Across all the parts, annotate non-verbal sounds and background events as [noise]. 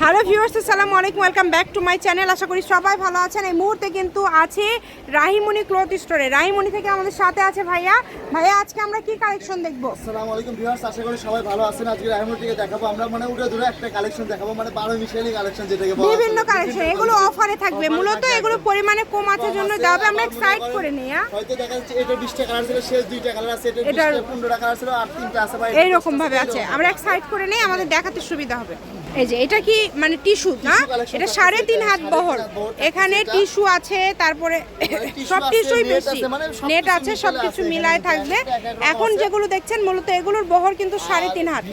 Hello viewers আসসালামু আলাইকুম welcome back to my channel. আশা করি সবাই ভালো আছেন। এই মুহূর্তে কিন্তু আছে রাহিমণি ক্লথ স্টোরে। রাহিমণি থেকে আমাদের সাথে আছে ভাইয়া। ভাইয়া আজকে আমরা কি কালেকশন দেখব? আসসালামু আলাইকুম ভিউয়ার্স আশা করি সবাই ভালো আছেন। আজকে রায়মন্ড থেকে দেখাবো। আমরা মানে উড়ে ধরে একটা কালেকশন দেখাবো মানে বারো মিশালি কালেকশন যেটাকে বলা। বিভিন্ন কালেকশন এগুলো অফারে থাকবে। মূলত এগুলো পরিমাণে কম আছে জন্য আছে, যাবে। আমরা সাইড করে নিই হ্যাঁ? হয়তো দেখা যাচ্ছে এটা বিশটা কালার ছিল শেষ দুইটা কালার আছে এটা এটার- বিশটা পনেরোটা কালার ছিল আর তিনটা আছে ভাই এইরকম ভাবে আছে। আমরা এক সাইড করে নেই আমাদের দেখাতে সুবিধা হবে। এই যে এটা কি মানে টিস্যু না? এটা সাড়ে তিন হাত বহর। এখানে টিস্যু আছে তারপরে [laughs] সব আছে, টিস্যুই বেশি। মানে নেট আছে সবকিছু আছে, মিলায় থাকবে। এখন যেগুলো দেখছেন মূলত এগুলোর বহর কিন্তু সাড়ে তিন হাত।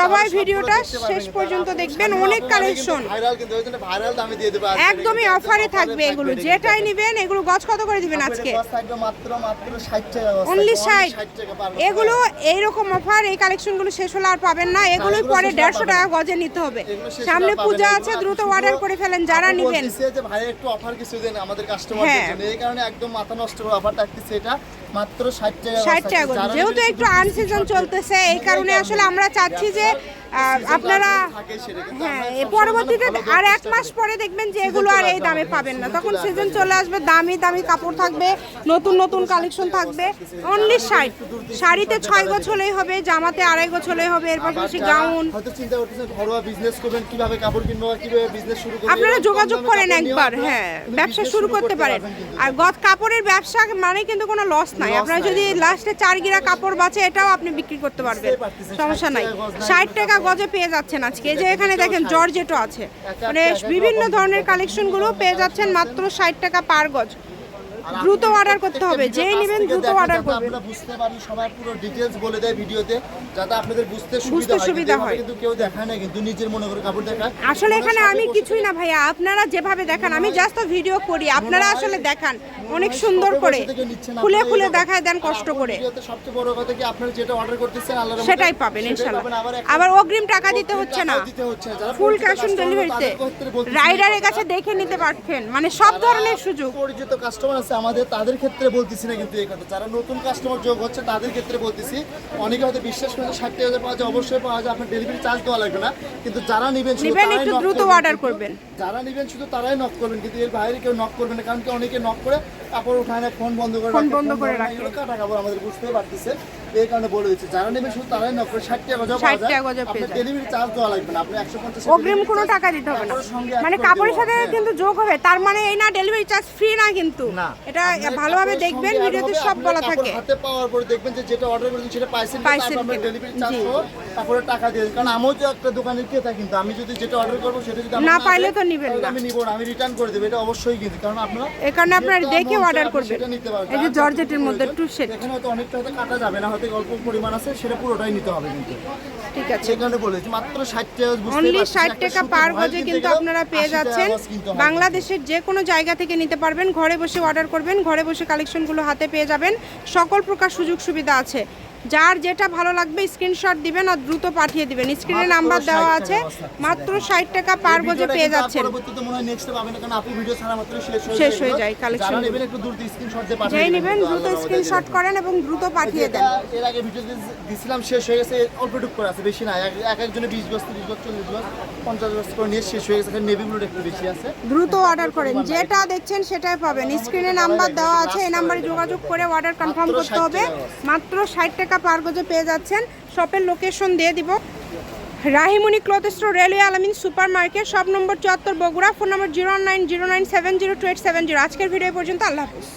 সবাই ভিডিওটা শেষ পর্যন্ত দেখবেন, অনেক আজকে। একদমই অফারে থাকবে এগুলো। যেটাই। নেবেন এগুলো গছ কত করে দিবেন আজকে? আপনাদের cost থাকবে মাত্র মাত্র 60 টাকা cost অনলি ষাট। 60 টাকা per box এগুলো এইরকম অফার এই কালেকশনগুলো শেষ হলে আর পাবেন না। এগুলোই পরে দেড়শো টাকা। গজে নিতে হবে। সামনে পূজা আছে দ্রুত অর্ডার করে ফেলেন যারা নেবেন। যে ভাই একটু অফার কিছু দেন আমাদের কাস্টমারদের হ্যাঁ। জন্য। এই কারণে একদম মাথা নষ্ট করে অফার থাকতেছে এটা মাত্র 60 টাকা ষাট cost টাকা যেহেতু একটু আনসিজন চলতেছে এই কারণে আসলে আমরা চাচ্ছি যে আপনারা হ্যাঁ পরবর্তীতে আর এক মাস পরে দেখবেন যে এগুলো আর এই দামে পাবেন না। তখন সিজন চলে আসবে দামি দামি কাপড় থাকবে নতুন নতুন কালেকশন থাকবে। অনলি ষাট শাড়িতে ছয় গোছ হলেই হবে জামাতে আড়াই গোছ হলেই হবে এর পাশাপাশি গাউন। আপনারা যোগাযোগ করেন একবার হ্যাঁ ব্যবসা শুরু করতে পারেন। আর গত কাপড়ের ব্যবসা মানে কিন্তু কোনো লস নাই। আপনারা যদি লাস্টে চার গিরা কাপড় বাঁচে এটাও আপনি বিক্রি করতে পারবেন। সমস্যা নাই। ষাট টাকা গজে পেয়ে যাচ্ছেন আজকে। এই যে এখানে দেখেন 60 জর্জেটও আছে। মানে বিভিন্ন ধরনের কালেকশনগুলো পেয়ে যাচ্ছেন মাত্র ষাট টাকা পার গজ। দ্রুত অর্ডার করতে হবে। যেই নেবেন দ্রুত অর্ডার করবেন। আপনারা বুঝতে পারেন সবাই পুরো ডিটেইলস বলে দেয় ভিডিওতে যাতে আপনাদের বুঝতে সুবিধা হয়। সুবিধা হয়। কিন্তু কেউ দেখায় না কিন্তু নিজের মনে করে কাপড় দেখায়। আসলে এখানে আমি কিছুই না ভাইয়া আপনারা যেভাবে দেখান আমি জাস্ট ভিডিও করি। আপনারা আসলে দেখান অনেক সুন্দর করে। খুলে খুলে দেখায় দেন কষ্ট করে। সবচেয়ে বড় কথা কি আপনারা যেটা অর্ডার করতেছেন আল্লাহর সেটাই পাবেন পাবেন। আবার অগ্রিম টাকা দিতে হচ্ছে না। দিতে হচ্ছে। না। যারা ফুল ক্যাশ অন ডেলিভারিতে রাইডারের কাছে দেখে নিতে পারছেন। মানে সব ধরনের সুযোগ। পরিচিত কাস্টমার আছে আমাদের তাদের ক্ষেত্রে বলতেছি না কিন্তু এই কথা। যারা নতুন কাস্টমার যোগ হচ্ছে তাদের ক্ষেত্রে বলতেছি অনেকে হয়তো বিশ্বাস করে ষাট হাজার পাওয়া যায় অবশ্যই পাওয়া যায় আপনার ডেলিভারি চার্জ দেওয়া লাগবে না। কিন্তু যারা নেবেন শুধু দ্রুত করবেন। করবেন। যারা নেবেন শুধু তারাই নক করবেন কিন্তু এর বাইরে কেউ নক করবেন না কারণ কি অনেকে নক করে কাপড় উঠায় না ফোন বন্ধ করে ফোন বন্ধ করে রাখে। এগুলো কাটা কাপড় আমাদের বুঝতেই পারতেছে এই কারণে বলে দিচ্ছি যারা নেবেন শুধু তারাই নক করে ষাট টাকা গজা 60 পাওয়া যায় টাকা গজা পেয়ে ডেলিভারি চার্জ দেওয়া লাগবে না আপনি একশো পঞ্চাশ অগ্রিম কোনো টাকা দিতে হবে না। মানে কাপড়ের সাথে কিন্তু যোগ হবে তার মানে এই না ডেলিভারি চার্জ ফ্রি না কিন্তু। না। এটা ভালোভাবে দেখবেন ভিডিওতে সব বলা থাকে। হাতে পাওয়ার পরে দেখবেন যে যেটা অর্ডার করেছেন সেটা পাইছেন তারপর ডেলিভারি চার্জ টাকা দিয়ে। কারণ আমিও তো একটা দোকানের ক্রেতা কিন্তু আমি যদি যেটা অর্ডার করব সেটা যদি না পাইলে তো নিবেন না। আমি নিব না আমি রিটার্ন করে দেবো এটা অবশ্যই কিন্তু। কারণ আপনারা এই কারণে আপনারা দেখে অর্ডার করবেন। এই যে জর্জেটের মধ্যে টু সেট এখানে হয়তো অনেকটা হয়তো কাটা যাবে না হয়তো অল্প পরিমাণ আছে সেটা পুরোটাই নিতে হবে কিন্তু। ঠিক আছে। এখানে বলেছি মাত্র ষাট টাকা বুঝতেই অনলি পারছেন, ষাট একটা টাকা পার গজে কিন্তু আপনারা পেয়ে যাচ্ছেন। বাংলাদেশের যে কোনো জায়গা থেকে নিতে পারবেন ঘরে বসে অর্ডার করবেন ঘরে বসে কালেকশনগুলো হাতে পেয়ে যাবেন। সকল প্রকার সুযোগ সুবিধা আছে। যার যেটা ভালো লাগবে স্ক্রিনশট দিবেন আর দ্রুত পাঠিয়ে দিবেন। স্ক্রিনে নাম্বার দেওয়া আছে মাত্র ষাট টাকা পার গজে পেয়ে যাচ্ছেন। শেষ হয়ে যায়। কালেকশন যেই নেবেন দ্রুত স্ক্রিনশট করেন এবং দ্রুত পাঠিয়ে দেন। এর আগে ভিডিও দিছিলাম শেষ হয়ে গেছে অল্প টুক করে আছে বেশি না এক- এক একজনে বিশ গজ তিরিশ গজ চল্লিশ গজ পঞ্চাশ গজ করে নিয়ে শেষ হয়ে গেছে নেভিগুলো একটু বেশি আছে। দ্রুত অর্ডার করেন যেটা দেখছেন সেটাই পাবেন। স্ক্রিনে নাম্বার দেওয়া আছে এই নাম্বারে যোগাযোগ করে অর্ডার কনফার্ম করতে হবে। মাত্র ষাট টাকা পার গজে পেয়ে যাচ্ছেন। শপের লোকেশন দিয়ে দিব। Rahimuni cloth store railway Alamin super market সব নম্বর চুয়াত্তর Bogura phone number zero nine zero nine seven zero two eight seven zero আজকের ভিডিও পর্যন্ত, আল্লাহ হাফিজ।